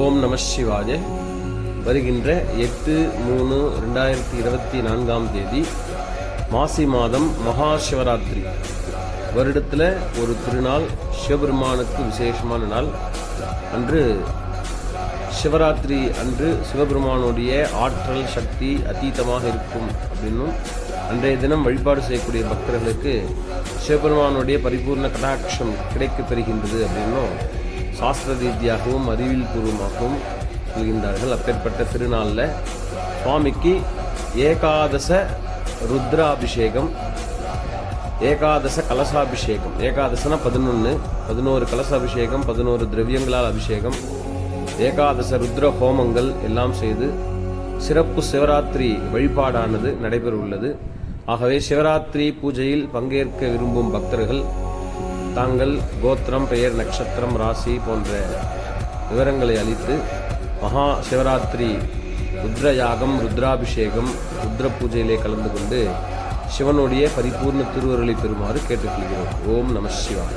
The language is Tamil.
ஓம் நம சிவாய. வருகின்ற எட்டு மூணு ரெண்டாயிரத்தி இருபத்தி நான்காம் தேதி மாசி மாதம் மகா சிவராத்திரி. வருடத்தில் ஒரு திருநாள் சிவபெருமானுக்கு விசேஷமான நாள். அன்று சிவராத்திரி அன்று சிவபெருமானுடைய ஆற்றல் சக்தி அதீதமாக இருக்கும் அப்படின்னும் அன்றைய தினம் வழிபாடு செய்யக்கூடிய பக்தர்களுக்கு சிவபெருமானுடைய பரிபூர்ண கடாட்சம் கிடைக்கப் பெறுகின்றது அப்படின்னும் சாஸ்திர ரீதியாகவும் அறிவியல் பூர்வமாகவும் சொல்கின்றார்கள். அப்பேற்பட்ட திருநாளில் சுவாமிக்கு ஏகாதச ருத்ராபிஷேகம் ஏகாதச கலசாபிஷேகம். ஏகாதசனா பதினொன்று பதினோரு கலசாபிஷேகம் பதினோரு திரவியங்களால் அபிஷேகம் ஏகாதச ருத்ர ஹோமங்கள் எல்லாம் செய்து சிறப்பு சிவராத்திரி வழிபாடானது நடைபெற உள்ளது ஆகவே சிவராத்திரி பூஜையில் பங்கேற்க விரும்பும் பக்தர்கள் தாங்கள் கோத்திரம் பெயர் நட்சத்திரம் ராசி போன்ற விவரங்களை அளித்து மகா சிவராத்திரி ருத்ர யாகம் ருத்ராபிஷேகம் ருத்ர பூஜையிலே கலந்து கொண்டு சிவனுடைய பரிபூர்ண திருவருளை பெறுமாறு கேட்டுக்கொள்கிறோம். ஓம் நம சிவாய.